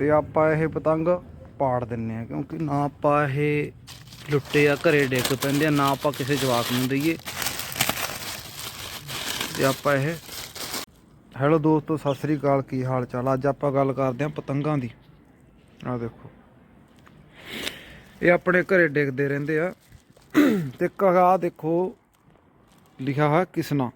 ਤੇ ਆਪਾਂ ਇਹ ਪਤੰਗ ਪਾੜ ਦਿੰਨੇ ਆ, ਕਿਉਂਕਿ ਨਾ ਆਪਾਂ ਇਹ ਲੁੱਟੇ ਆ, ਘਰੇ ਡਿੱਗ ਪੈਂਦੇ ਆ, ਨਾ ਆਪਾਂ ਕਿਸੇ ਜਵਾਕ ਨੂੰ ਦਈਏ। ਤੇ ਆਪਾਂ ਇਹ ਹੈਲੋ ਦੋਸਤੋ, ਸਤਿ ਸ੍ਰੀ ਅਕਾਲ, ਕੀ ਹਾਲ ਚਾਲ ਅੱਜ ਆਪਾਂ ਗੱਲ ਕਰਦੇ ਆ ਪਤੰਗਾਂ ਦੀ। ਆ ਦੇਖੋ। ਇਹ ਆਪਣੇ ਘਰੇ ਡਿੱਗਦੇ ਰਹਿੰਦੇ ਆ। ਤੇ ਕਹਾ ਦੇਖੋ, ਲਿਖਿਆ ਹੋਇਆ ਕਿਸਨਾ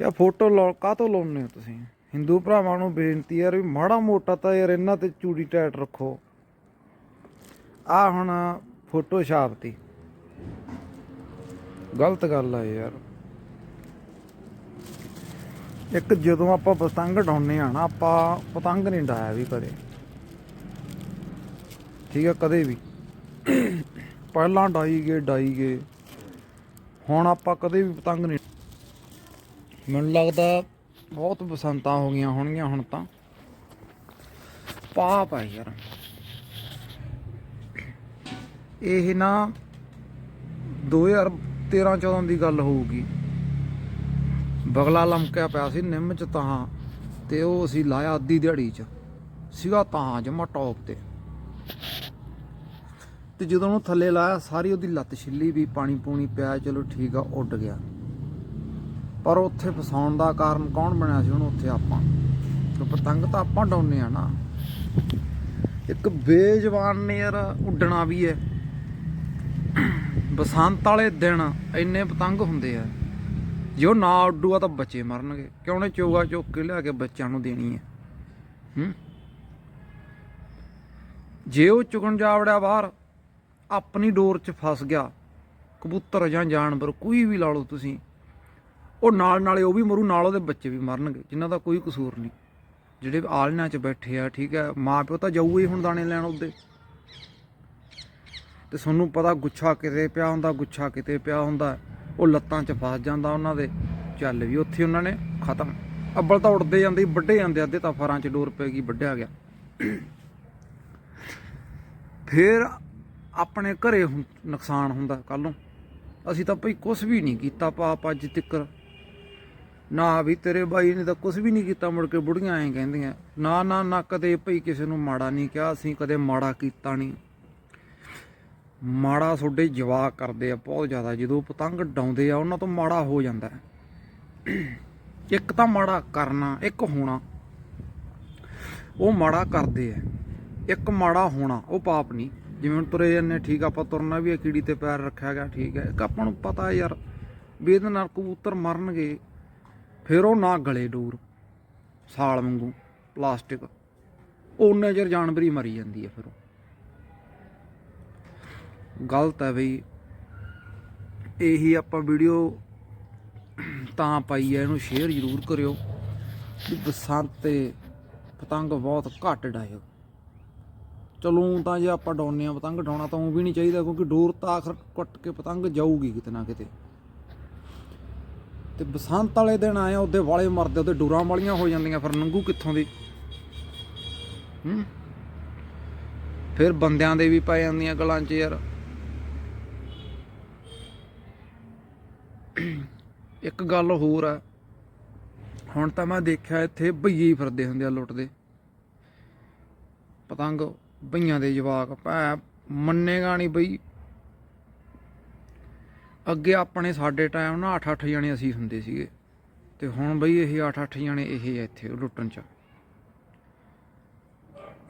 ਇਹ ਫੋਟੋ ਲਾ ਤੋਂ ਲਾਉਣੇ ਹੋ ਤੁਸੀਂ? ਹਿੰਦੂ ਭਰਾਵਾਂ ਨੂੰ ਬੇਨਤੀ ਯਾਰ ਵੀ ਮਾੜਾ ਮੋਟਾ ਤਾਂ ਯਾਰ ਇਹਨਾਂ ਤੇ ਚੂੜੀ ਟੈਟ ਰੱਖੋ। ਆ ਹੁਣ ਫੋਟੋਸ਼ਾਪ ਛਾਪਤੀ। ਗਲਤ ਗੱਲ ਆ ਯਾਰ। ਇੱਕ ਜਦੋਂ ਆਪਾਂ ਪਤੰਗ ਡਾਉਨੇ ਆ ਨਾ, ਆਪਾਂ ਪਤੰਗ ਨਹੀਂ ਡਾਇਆ ਵੀ ਕਦੇ। ਠੀਕ ਆ, ਕਦੇ ਵੀ। ਪਹਿਲਾਂ ਡਾਈ ਗਏ ਡਾਈ ਗਏ। ਹੁਣ ਆਪਾਂ ਕਦੇ ਵੀ ਪਤੰਗ ਨਹੀਂ ਮੈਨੂੰ ਲੱਗਦਾ ਬਹੁਤ ਬਸੰਤਾਂ ਹੋ ਗਈਆਂ ਹੋਣਗੀਆਂ ਹੁਣ ਤਾਂ। ਪਾਪ ਆ ਯਾਰ। ਇਹ ਨਾ 2013 14 ਦੀ ਗੱਲ ਹੋਊਗੀ। ਬਗਲਾ ਲਮਕਿਆ ਪਿਆ ਸੀ ਨਿੰਮ ਚ ਤਾਂ ਤੇ ਉਹ ਅਸੀਂ ਲਾਇਆ ਅੱਧੀ ਦਿਹਾੜੀ ਚ। ਸੀਗਾ ਤਾਂ ਜਮਾ ਟੌਪ ਤੇ। ਤੇ ਜਦੋਂ ਉਹਨੂੰ ਥੱਲੇ ਲਾਇਆ, ਸਾਰੀ ਉਹਦੀ ਲੱਤ ਛਿੱਲੀ ਵੀ, ਪਾਣੀ ਪੂਣੀ ਪਿਆ, ਚਲੋ ਠੀਕ ਆ, ਉੱਡ ਗਿਆ। ਪਰ ਉੱਥੇ ਫਸਾਉਣ ਦਾ ਕਾਰਨ ਕੌਣ ਬਣਿਆ ਸੀ ਉਹਨੂੰ ਉੱਥੇ ਆਪਾਂ? ਤੇ ਪਤੰਗ ਤਾਂ ਆਪਾਂ ਡਾਉਨੇ ਆ ਨਾ। ਇੱਕ ਬੇਜਵਾਨ ਨੇ ਯਾਰ ਉੱਡਣਾ ਵੀ ਹੈ ਬਸੰਤ ਵਾਲੇ ਦਿਨ ਇੰਨੇ ਪਤੰਗ ਹੁੰਦੇ ਆ। ਜੇ ਉਹ ਨਾ ਉੱਡੂਗਾ ਤਾਂ ਬੱਚੇ ਮਰਨਗੇ। ਕਿਉਂ ਨੇ ਚੋਗਾ ਚੁੱਕ ਕੇ ਲਿਆ ਕੇ ਬੱਚਿਆਂ ਨੂੰ ਦੇਣੀ ਹੈ ਹੂੰ? ਜੇ ਉਹ ਚੁਗਣ ਜਾ ਵੜਿਆ ਬਾਹਰ, ਆਪਣੀ ਡੋਰ 'ਚ ਫਸ ਗਿਆ, ਕਬੂਤਰ ਜਾਂ ਜਾਨਵਰ, ਕੋਈ ਵੀ ਲਾ ਲਓ ਤੁਸੀਂ ਉਹ ਨਾਲ ਨਾਲੇ ਉਹ ਵੀ ਮਰੂ, ਨਾਲ ਉਹਦੇ ਬੱਚੇ ਵੀ ਮਰਨਗੇ, ਜਿਨ੍ਹਾਂ ਦਾ ਕੋਈ ਕਸੂਰ ਨਹੀਂ। ਜਿਹੜੇ ਆਲਣਿਆਂ 'ਚ ਬੈਠੇ ਆ, ਠੀਕ ਹੈ, ਮਾਂ ਪਿਓ ਤਾਂ ਜਾਊ ਹੀ ਹੁਣ ਦਾਣੇ ਲੈਣ ਉਹਦੇ। ਤੇ ਤੁਹਾਨੂੰ ਪਤਾ ਗੁੱਛਾ ਕਿਤੇ ਪਿਆ ਹੁੰਦਾ, ਗੁੱਛਾ ਕਿਤੇ ਪਿਆ ਹੁੰਦਾ, ਉਹ ਲੱਤਾਂ 'ਚ ਫਸ ਜਾਂਦਾ ਉਹਨਾਂ ਦੇ। ਚੱਲ ਵੀ ਉੱਥੇ ਉਹਨਾਂ ਨੇ ਖਤਮ। ਅੱਬਲ ਤਾਂ ਉੱਡਦੇ ਜਾਂਦੇ ਹੀ ਵੱਡੇ ਜਾਂਦੇ, ਅੱਧੇ ਤਾਂ ਫਰਾਂ 'ਚ ਡੋਰ ਪੈ ਗਈ, ਵੱਢਿਆ ਗਿਆ। ਫਿਰ ਆਪਣੇ ਘਰੇ ਹੁੰ- ਨੁਕਸਾਨ ਹੁੰਦਾ ਕੱਲ ਨੂੰ। ਅਸੀਂ ਤਾਂ ਭਈ ਕੁਝ ਵੀ ਨਹੀਂ ਕੀਤਾ, ਪਾਪ ਅੱਜ ਤੱਕਰ। ਨਾ ਵੀ ਤੇਰੇ ਬਾਈ ਨੇ ਤਾਂ ਕੁਝ ਵੀ ਨਹੀਂ ਕੀਤਾ, ਮੁੜ ਕੇ ਬੁੜੀਆਂ ਐਂ ਕਹਿੰਦੀਆਂ, ਨਾ ਨਾ ਨਾ, ਕਦੇ ਭਈ ਕਿਸੇ ਨੂੰ ਮਾੜਾ ਨਹੀਂ ਕਿਹਾ ਅਸੀਂ, ਕਦੇ ਮਾੜਾ ਕੀਤਾ ਨਹੀਂ। ਮਾੜਾ ਤੁਹਾਡੇ ਜਵਾਕ ਕਰਦੇ ਆ ਬਹੁਤ ਜ਼ਿਆਦਾ, ਜਦੋਂ ਪਤੰਗ ਡਾਉਂਦੇ ਆ, ਉਹਨਾਂ ਤੋਂ ਮਾੜਾ ਹੋ ਜਾਂਦਾ ਇੱਕ ਤਾਂ ਮਾੜਾ ਕਰਨਾ, ਇੱਕ ਹੋਣਾ। ਉਹ ਮਾੜਾ ਕਰਦੇ ਆ। ਇੱਕ ਮਾੜਾ ਹੋਣਾ, ਉਹ ਪਾਪ ਨਹੀਂ। ਜਿਵੇਂ ਹੁਣ ਤੁਰੇ ਜਾਂਦੇ ਠੀਕ ਆਪਾਂ ਤੁਰਨਾ ਵੀ ਆ, ਕੀੜੀ ਤੇ ਪੈਰ ਰੱਖਿਆ ਗਿਆ, ਠੀਕ ਹੈ ਇੱਕ ਆਪਾਂ ਨੂੰ ਪਤਾ ਯਾਰ, ਵੀ ਇਹਦੇ ਨਾਲ ਕਬੂਤਰ ਮਰਨਗੇ। ਫਿਰ ਉਹ ਨਾ ਗਲੇ ਡੋਰ, ਸਾਲ ਵਾਂਗੂ ਪਲਾਸਟਿਕ। ਉਹਨੇ ਚਿਰ ਜਾਨਵਰ ਹੀ ਮਰੀ ਜਾਂਦੀ ਹੈ ਫਿਰ ਉਹ। ਗਲਤ ਹੈ ਬਈ। ਇਹੀ ਆਪਾਂ ਵੀਡੀਓ ਤਾਂ ਪਾਈ ਹੈ ਇਹਨੂੰ ਸ਼ੇਅਰ ਜ਼ਰੂਰ ਕਰਿਓ। ਵੀ ਬਸੰਤ ਤੇ ਪਤੰਗ ਬਹੁਤ ਘੱਟ ਡਾਇਓ। ਚਲੋ ਤਾਂ ਜੇ ਆਪਾਂ ਡਾਉਨੇ ਆ ਪਤੰਗ ਡਾਉਣਾ ਤਾਂ ਉਹ ਵੀ ਨਹੀਂ ਚਾਹੀਦਾ, ਕਿਉਂਕਿ ਡੋਰ ਤਾਂ ਆਖਰ ਕੱਟ ਕੇ ਪਤੰਗ ਜਾਊਗੀ ਕਿਤੇ ਨਾ ਕਿਤੇ। ਤੇ ਬਸੰਤ ਵਾਲੇ ਦਿਨ ਆਏ ਆ, ਉਹਦੇ ਵਾਲੇ ਮਰਦੇ, ਉਹਦੇ ਡੋਰਾਂ ਵਾਲੀਆਂ ਹੋ ਜਾਂਦੀਆਂ, ਫਿਰ ਨੰਗੂ ਕਿੱਥੋਂ ਦੀ? ਹੂੰ? ਫਿਰ ਬੰਦਿਆਂ ਦੇ ਵੀ ਪੈ ਜਾਂਦੀਆਂ ਗਲਾਂ 'ਚ ਯਾਰ। ਇੱਕ ਗੱਲ ਹੋਰ ਆ। ਹੁਣ ਤਾਂ ਮੈਂ ਦੇਖਿਆ ਇੱਥੇ ਭਈਏ ਹੀ ਫਿਰਦੇ ਹੁੰਦੇ ਆ ਲੁੱਟਦੇ। ਪਤੰਗ ਭਈਆਂ ਦੇ ਜਵਾਕ ਭੈ ਮੰਨੇਗਾ ਨਹੀਂ ਬਈ। ਅੱਗੇ ਆਪਣੇ ਸਾਡੇ ਟਾਈਮ ਨਾ 8-8 ਜਣੇ ਅਸੀਂ ਹੁੰਦੇ ਸੀਗੇ। ਤੇ ਹੁਣ ਬਈ ਇਹ 8-8 ਜਣੇ ਇਹ ਆ ਇੱਥੇ ਲੁੱਟਣ ਚ।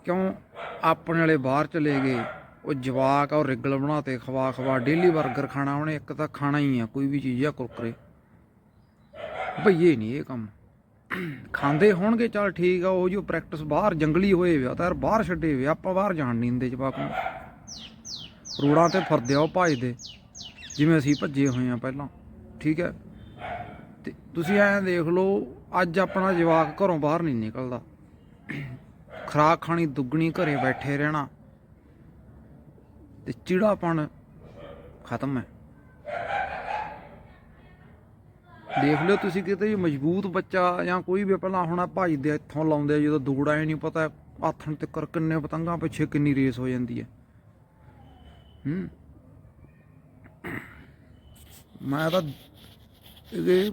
ਕਿਉਂ? ਆਪਣੇ ਵਾਲੇ ਬਾਹਰ ਚਲੇ ਗਏ। ਉਹ ਜਵਾਕ ਆ, ਉਹ ਰਿਗਲ ਬਣਾਤੇ, ਖਵਾ ਖਵਾ ਡੇਲੀ 버ਗਰ ਖਾਣਾ ਉਹਨੇ, ਇੱਕ ਤਾਂ ਖਾਣਾ ਹੀ ਆ, ਕੋਈ ਵੀ ਚੀਜ਼ ਆ, ਕੁਰਕਰੇ। ਭਈਏ ਨਹੀਂ ਇਹ ਕੰਮ। ਖਾਂਦੇ ਹੋਣਗੇ, ਚੱਲ ਠੀਕ ਆ, ਉਹ ਜੋ ਪ੍ਰੈਕਟਿਸ ਬਾਹਰ ਜੰਗਲੀ ਹੋਏ ਵੇ ਤਾਂ ਯਾਰ ਬਾਹਰ ਛੱਡੇ ਵੇ ਆਪਾਂ ਬਾਹਰ ਜਾਣ ਨਹੀਂ ਦਿੰਦੇ ਜਵਾਕ ਨੂੰ। ਰੋੜਾਂ ਤੇ ਫਿਰਦੇ ਆ ਉਹ ਭੱਜਦੇ। ਜਿਵੇਂ ਅਸੀਂ ਭੱਜੇ ਹੋਏ ਆ ਪਹਿਲਾਂ ਠੀਕ ਹੈ? ਤੇ ਤੁਸੀਂ ਐਂ ਦੇਖ ਲਓ ਅੱਜ ਆਪਣਾ ਜਵਾਕ ਘਰੋਂ ਬਾਹਰ ਨਹੀਂ ਨਿਕਲਦਾ। ਖਰਾਕ ਖਾਣੀ ਦੁੱਗਣੀ ਘਰੇ ਬੈਠੇ ਰਹਿਣਾ ਤੇ ਚਿੜਾਪਣ ਖਤਮ ਹੈ। ਦੇਖ ਲਿਓ ਤੁਸੀਂ ਕਿਤੇ ਮਜ਼ਬੂਤ ਬੱਚਾ ਜਾਂ ਕੋਈ ਵੀ ਪਹਿਲਾਂ ਹੁਣ ਭੱਜਦੇ ਇੱਥੋਂ ਲਾਉਂਦੇ ਆ, ਜਦੋਂ ਦੂੜਾ ਹੀ ਨਹੀਂ ਪਤਾ ਆਥਣ ਤੇ ਕਰ ਕਿੰਨੇ ਪਤੰਗਾਂ ਪਿੱਛੇ ਕਿੰਨੀ ਰੇਸ ਹੋ ਜਾਂਦੀ ਹੈ। ਹੂੰ। ਮੈਂ ਤਾਂ ਇਹ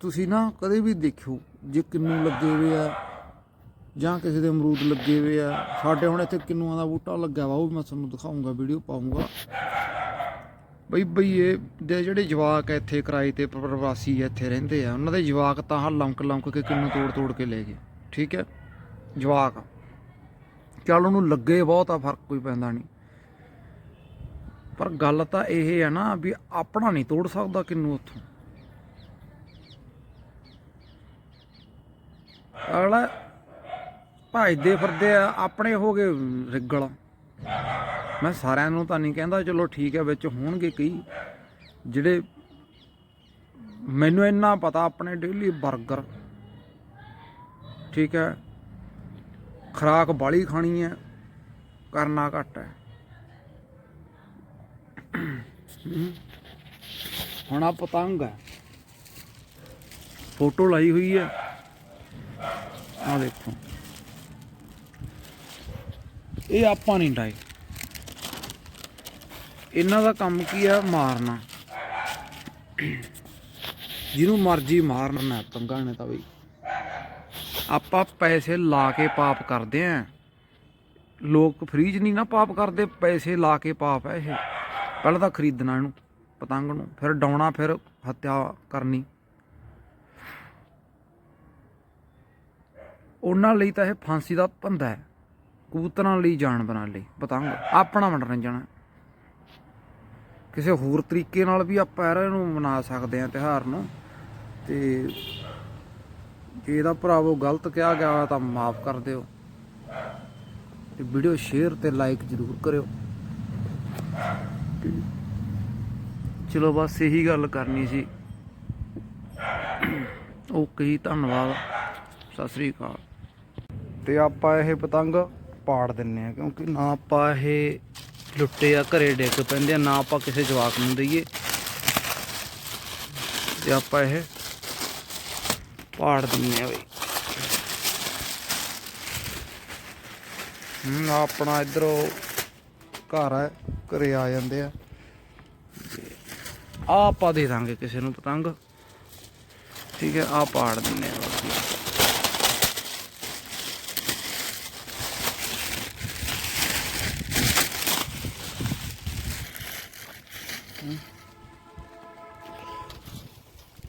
ਤੁਸੀਂ ਨਾ ਕਦੇ ਵੀ ਦੇਖਿਓ ਜੇ ਕਿੰਨੂ ਲੱਗੇ ਹੋਏ ਆ ਜਾਂ ਕਿਸੇ ਦੇ ਅਮਰੂਦ ਲੱਗੇ ਹੋਏ ਆ। ਸਾਡੇ ਹੁਣ ਇੱਥੇ ਕਿੰਨੂਆਂ ਦਾ ਬੂਟਾ ਲੱਗਾ ਵਾ, ਉਹ ਵੀ ਮੈਂ ਤੁਹਾਨੂੰ ਦਿਖਾਉਂਗਾ ਵੀਡੀਓ ਪਾਉਂਗਾ। ਬਈ ਬਈ ਇਹ ਦੇ ਜਿਹੜੇ ਜਵਾਕ ਆ ਇੱਥੇ ਕਿਰਾਏ ਤੇ ਪ੍ਰਵਾਸੀ ਇੱਥੇ ਰਹਿੰਦੇ ਆ, ਉਹਨਾਂ ਦੇ ਜਵਾਕ ਤਾਂ ਹਾਂ ਲੰਕ ਲੰਕ ਕੇ ਕਿੰਨੂ ਤੋੜ ਤੋੜ ਕੇ ਲੈ ਗਏ। ਠੀਕ ਹੈ? ਜਵਾਕ। ਚੱਲ ਉਹਨੂੰ ਲੱਗੇ ਬਹੁਤ ਆ, ਫ਼ਰਕ ਕੋਈ ਪੈਂਦਾ ਨਹੀਂ। ਪਰ ਗੱਲ ਤਾਂ ਇਹ ਹੈ ਨਾ ਵੀ ਆਪਣਾ ਨਹੀਂ ਤੋੜ ਸਕਦਾ ਕਿੰਨੂ ਉੱਥੋਂ। ਅਗਲਾ ਭਜਦੇ ਫਿਰਦੇ ਆ, ਆਪਣੇ ਹੋ ਗਏ ਰਿਗਲ। ਮੈਂ ਸਾਰਿਆਂ ਨੂੰ ਤਾਂ ਨਹੀਂ ਕਹਿੰਦਾ, ਚਲੋ ਠੀਕ ਹੈ ਵਿੱਚ ਹੋਣਗੇ ਕਈ। ਜਿਹੜੇ ਮੈਨੂੰ ਇੰਨਾ ਪਤਾ, ਆਪਣੇ ਡੇਲੀ 버ਗਰ ਠੀਕ ਹੈ ਖਰਾਕ ਬਾਲੀ ਖਾਣੀ ਹੈ ਕਰਨਾ ਘੱਟ ਹੈ ਹੁਣ ਆ ਪਤੰਗ ਹੈ। ਫੋਟੋ ਲਾਈ ਹੋਈ ਹੈ। ਆ ਦੇਖੋ। ਇਹ ਆਪਾਂ ਨਹੀਂ ਡਾਈ ਇਹਨਾਂ ਦਾ ਕੰਮ ਕੀ ਆ? ਮਾਰਨਾ। ਜਿਹਨੂੰ ਮਰਜ਼ੀ ਮਾਰਨਾ ਪੰਗਾ ਨੇ ਤਾਂ ਬਈ। ਆਪਾਂ ਪੈਸੇ ਲਾ ਕੇ ਪਾਪ ਕਰਦੇ ਆਂ। ਲੋਕ ਫ੍ਰੀ 'ਚ ਨਹੀਂ ਨਾ ਪਾਪ ਕਰਦੇ, ਪੈਸੇ ਲਾ ਕੇ ਪਾਪ ਹੈ ਇਹ। ਪਹਿਲਾਂ ਤਾਂ ਖਰੀਦਣਾ ਇਹਨੂੰ, ਪਤੰਗ ਨੂੰ, ਫਿਰ ਡਾਉਣਾ, ਫਿਰ ਹੱਤਿਆ ਕਰਨੀ। ਉਹਨਾਂ ਲਈ ਤਾਂ ਇਹ ਫਾਂਸੀ ਦਾ ਪੰਦਾ ਹੈ, ਕਬੂਤਰਾਂ ਲਈ, ਜਾਨਵਰਾਂ ਲਈ। ਪਤੰਗ ਆਪਣਾ ਮਨੋਰੰਜਨ ਹੈ ਕਿਸੇ ਹੋਰ ਤਰੀਕੇ ਨਾਲ ਵੀ ਆਪਾਂ ਇਹਨੂੰ ਮਨਾ ਸਕਦੇ ਹਾਂ ਤਿਉਹਾਰ ਨੂੰ। ਤੇ ਜੇ ਇਹਦਾ ਭਰਾਵੋ ਗਲਤ ਕਿਹਾ ਗਿਆ ਹੋਇਆ ਤਾਂ ਮਾਫ ਕਰ ਦਿਓ। ਤੇ ਵੀਡੀਓ ਸ਼ੇਅਰ ਤੇ ਲਾਈਕ ਜ਼ਰੂਰ ਕਰਿਓ। ਚਲੋ ਬਸ ਇਹੀ ਗੱਲ ਕਰਨੀ ਸੀ। ਓਕੇ ਜੀ ਧੰਨਵਾਦ। ਸਤਿ ਸ੍ਰੀ ਅਕਾਲ। ਤੇ ਆਪਾਂ ਇਹ ਪਤੰਗ ਪਾੜ ਦਿੰਨੇ ਆ ਕਿਉਂਕਿ ਨਾ ਆਪਾਂ ਇਹ ਲੁੱਟੇ ਆ ਘਰੇ ਡਿੱਗ ਪੈਂਦੇ ਆ ਨਾ ਆਪਾਂ ਕਿਸੇ ਜਵਾਕ ਨੂੰ ਦਈਏ। ਤੇ ਆਪਾਂ ਇਹ ਪਾੜ ਦਿੰਨੇ ਆ ਬਈ। ਹੂੰ ਆਪਣਾ ਇਧਰੋਂ ਘਰ ਹੈ ਘਰੇ ਆ ਜਾਂਦੇ ਆ। ਆ ਆਪਾਂ ਦੇ ਦਾਂਗੇ ਕਿਸੇ ਨੂੰ ਪਤੰਗ। ਠੀਕ ਹੈ ਆ ਪਾੜ ਦਿੰਨੇ ਆ।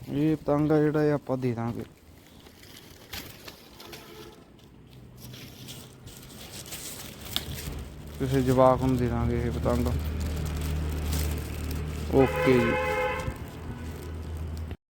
ਇਹ ਪਤੰਗ ਆ ਜਿਹੜਾ ਆਪਾਂ ਦੇ ਦਾਂਗੇ। ਕਿਸੇ ਜਵਾਕ ਨੂੰ ਦੇ ਦਾਂਗੇ ਇਹ ਪਤੰਗ। ਓਕੇ ਜੀ।